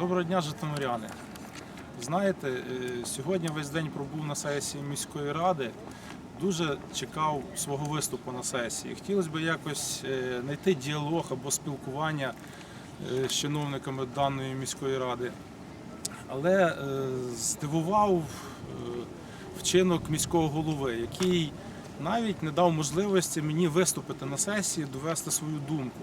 Доброго дня, житомиряни. Знаєте, е, сьогодні весь день пробув на сесії міської ради. Дуже чекав свого виступу на сесії. Хотілося б якось е, знайти діалог або спілкування е, з чиновниками даної міської ради. Але здивував вчинок міського голови, який навіть не дав можливості мені виступити на сесії, довести свою думку.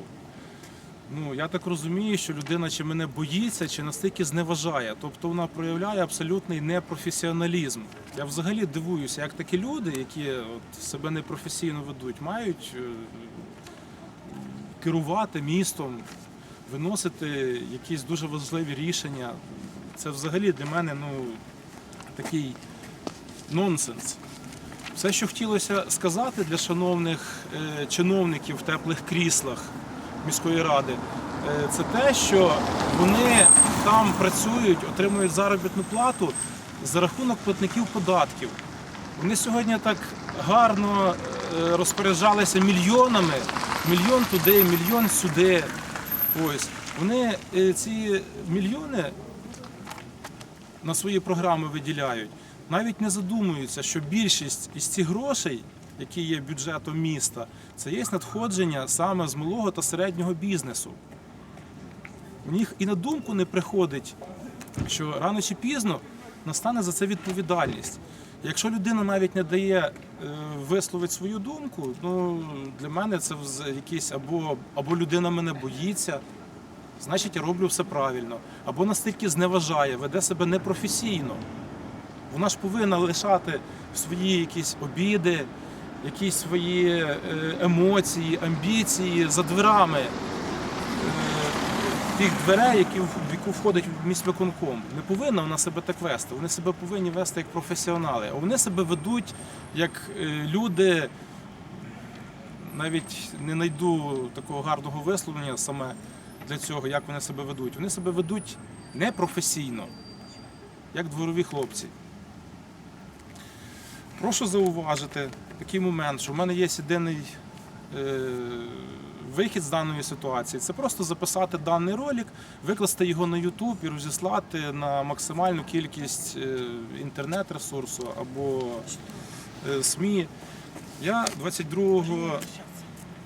Ну, я так розумію, що людина чи мене боїться, чи настільки зневажає. Тобто вона проявляє абсолютний непрофесіоналізм. Я взагалі дивуюся, як такі люди, які от, себе непрофесійно ведуть, мають е, керувати містом, виносити якісь дуже важливі рішення. Це взагалі для мене ну, такий нонсенс. Все, що хотілося сказати для шановних е, чиновників в теплих кріслах міської ради, е, це те, що вони там працюють, отримують заробітну плату за рахунок платників податків. Вони сьогодні так гарно е, розпоряджалися мільйонами, мільйон туди, мільйон сюди. Ось вони е, ці мільйони на свої програми виділяють, навіть не задумуються, що більшість із цих грошей, які є бюджетом міста, це є надходження саме з малого та середнього бізнесу. У них і на думку не приходить, що рано чи пізно настане за це відповідальність. Якщо людина навіть не дає е, висловити свою думку, ну для мене це якийсь або, або людина мене боїться, значить я роблю все правильно. Або настільки зневажає, веде себе непрофесійно. Вона ж повинна лишати свої якісь обіди, якісь свої е, емоції, амбіції за дверами е, тих дверей, які в яку входить міськвиконком. Не повинна вона себе так вести. Вони себе повинні вести як професіонали. А вони себе ведуть як е, люди. Навіть не знайду такого гарного висловлення саме для цього, як вони себе ведуть. Вони себе ведуть непрофесійно, як дворові хлопці. Прошу зауважити такий момент, що в мене є єдиний е, вихід з даної ситуації. Це просто записати даний ролик, викласти його на YouTube і розіслати на максимальну кількість е, інтернет-ресурсу або е, СМІ. Я 22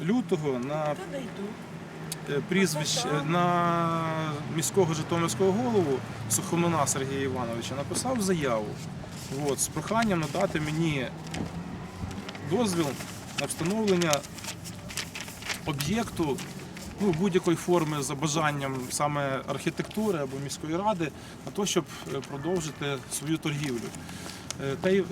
лютого на прізвище на міського житомирського голову Сухомлина Сергія Івановича написав заяву от, з проханням надати мені дозвіл на встановлення об'єкту ну, будь-якої форми за бажанням саме архітектури або міської ради на те, щоб е, продовжити свою торгівлю. Е, Той,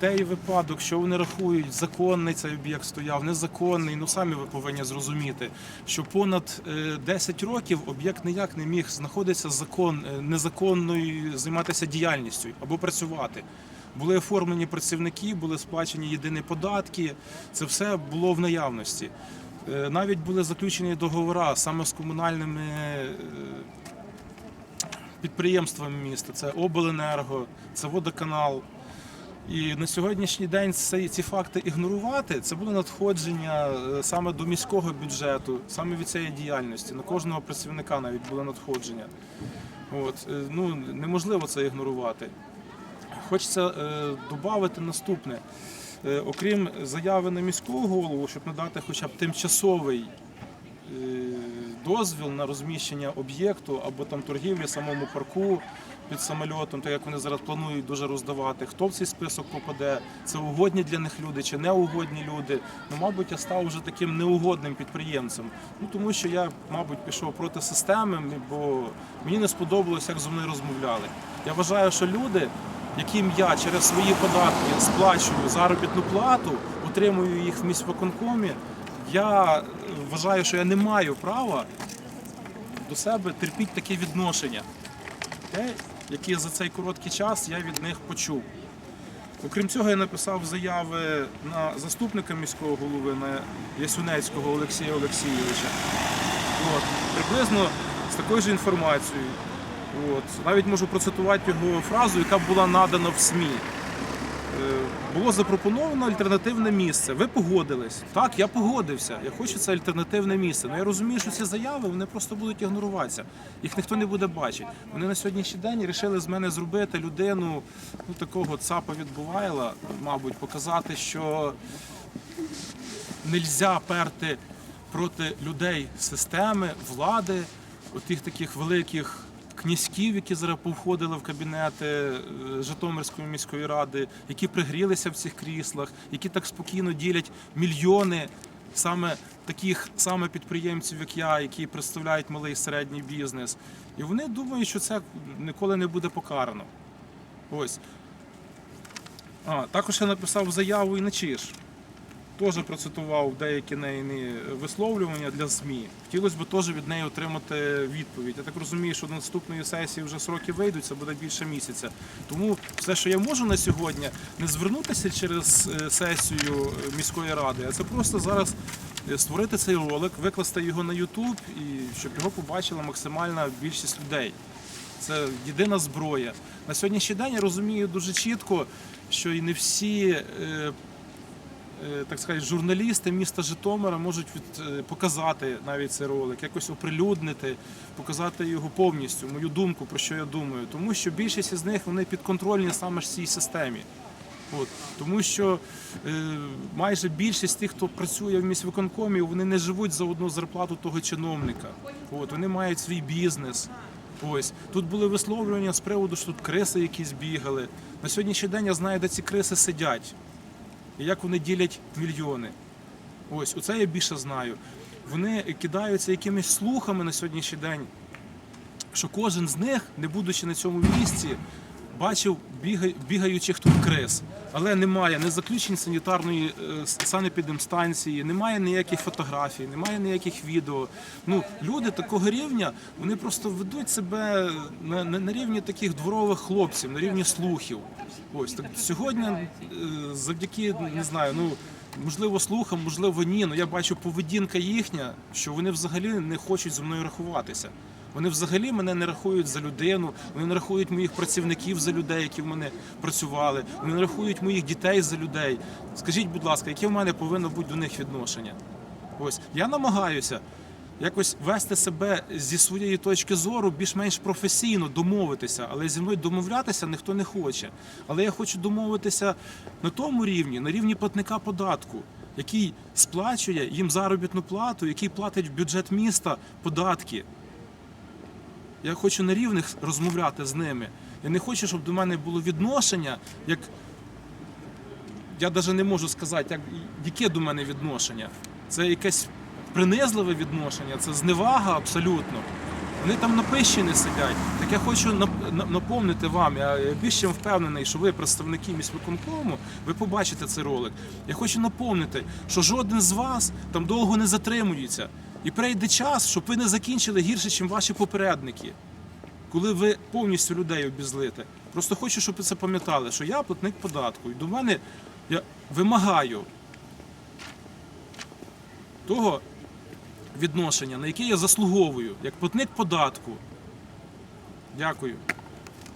той випадок, що вони рахують, законний цей об'єкт стояв, незаконний, ну самі ви повинні зрозуміти, що понад е, 10 років об'єкт ніяк не міг знаходитися закон, е, незаконною, займатися діяльністю або працювати. Були оформлені працівники, були сплачені єдині податки, це все було в наявності. Е, Навіть були заключені договори саме з комунальними е, підприємствами міста. Це обленерго, це водоканал. І на сьогоднішній день ці, факти ігнорувати це буде надходження е, саме до міського бюджету, саме від цієї діяльності. На кожного працівника навіть буде надходження. От, е, ну, неможливо це ігнорувати. Хочеться е, додати наступне. Окрім заяви на міського голову, щоб надати хоча б тимчасовий дозвіл на розміщення об'єкту або там торгівлі самому парку під самольотом, так як вони зараз планують дуже роздавати. Хто в цей список попаде? Це угодні для них люди чи неугодні люди? Ну, мабуть, я став вже таким неугодним підприємцем. Ну тому що я, мабуть, пішов проти системи, бо мені не сподобалось, як зі мною розмовляли. Я вважаю, що люди, яким я через свої податки сплачую заробітну плату, отримую їх в міськвиконкомі, я вважаю, що я не маю права до себе терпіти таке відношення, яке за цей короткий час я від них почув. Окрім цього, я написав заяви на заступника міського голови на Ясюнецького Олексія Олексійовича. От, приблизно з такою ж інформацією. От, навіть можу процитувати його фразу, яка була надана в СМІ. Було запропоновано альтернативне місце. Ви погодились. Так, я погодився. Я хочу це альтернативне місце. Ну я розумію, що ці заяви вони просто будуть ігноруватися. Їх ніхто не буде бачити. Вони на сьогоднішній день вирішили з мене зробити людину ну, такого цапа відбувайла, мабуть, показати, що нельзя перти проти людей системи, влади, отих таких великих князьків, які зараз повходили в кабінети е, Житомирської міської ради, які пригрілися в цих кріслах, які так спокійно ділять мільйони саме таких саме підприємців, як я, які представляють малий і середній бізнес. І вони думають, що це ніколи не буде покарано. Ось. А, також я написав заяву і на ЧИШ теж процитував деякі неї висловлювання для ЗМІ. Хотілося б теж від неї отримати відповідь. Я так розумію, що до наступної сесії вже сроки вийдуть, це буде більше місяця. Тому все, що я можу на сьогодні, не звернутися через е, сесію е, міської ради, а це просто зараз е, створити цей ролик, викласти його на YouTube і щоб його побачила максимальна більшість людей. Це єдина зброя. На сьогоднішній день я розумію дуже чітко, що і не всі. Е, так сказати, журналісти міста Житомира можуть від, е, показати навіть цей ролик, якось оприлюднити, показати його повністю, мою думку, про що я думаю. Тому що більшість із них вони підконтрольні саме ж цій системі. От. Тому що е, майже більшість тих, хто працює в міськвиконкомі, вони не живуть за одну зарплату того чиновника. От. Вони мають свій бізнес. Ось тут були висловлювання з приводу, що тут криси якісь бігали. На сьогоднішній день я знаю, де ці криси сидять і як вони ділять мільйони. Ось, оце я більше знаю. Вони кидаються якимись слухами на сьогоднішній день, що кожен з них, не будучи на цьому місці, бачив бігаючих тут криз. Але немає ні заключень санітарної е, санепідемстанції, немає ніяких фотографій, немає ніяких відео. Ну, люди такого рівня, вони просто ведуть себе на, на, на рівні таких дворових хлопців, на рівні слухів. Ось так сьогодні, е, завдяки не знаю, ну можливо, слухам, можливо, ні. Ну я бачу поведінка їхня, що вони взагалі не хочуть зі мною рахуватися. Вони взагалі мене не рахують за людину, вони не рахують моїх працівників за людей, які в мене працювали, вони не рахують моїх дітей за людей. Скажіть, будь ласка, яке в мене повинно бути до них відношення? Ось я намагаюся якось вести себе зі своєї точки зору більш-менш професійно домовитися, але зі мною домовлятися ніхто не хоче. Але я хочу домовитися на тому рівні, на рівні платника податку, який сплачує їм заробітну плату, який платить в бюджет міста податки. Я хочу на рівних розмовляти з ними. Я не хочу, щоб до мене було відношення, як я навіть не можу сказати, як, яке до мене відношення. Це якесь принизливе відношення, це зневага абсолютно. Вони там напищені сидять. Так я хочу нап- на- напомнити вам, я більш чим впевнений, що ви представники міськвиконкому, ви побачите цей ролик. Я хочу напомнити, що жоден з вас там довго не затримується. І прийде час, щоб ви не закінчили гірше, ніж ваші попередники коли ви повністю людей обізлите. Просто хочу, щоб ви це пам'ятали, що я платник податку. І до мене я вимагаю того відношення, на яке я заслуговую, як платник податку. Дякую.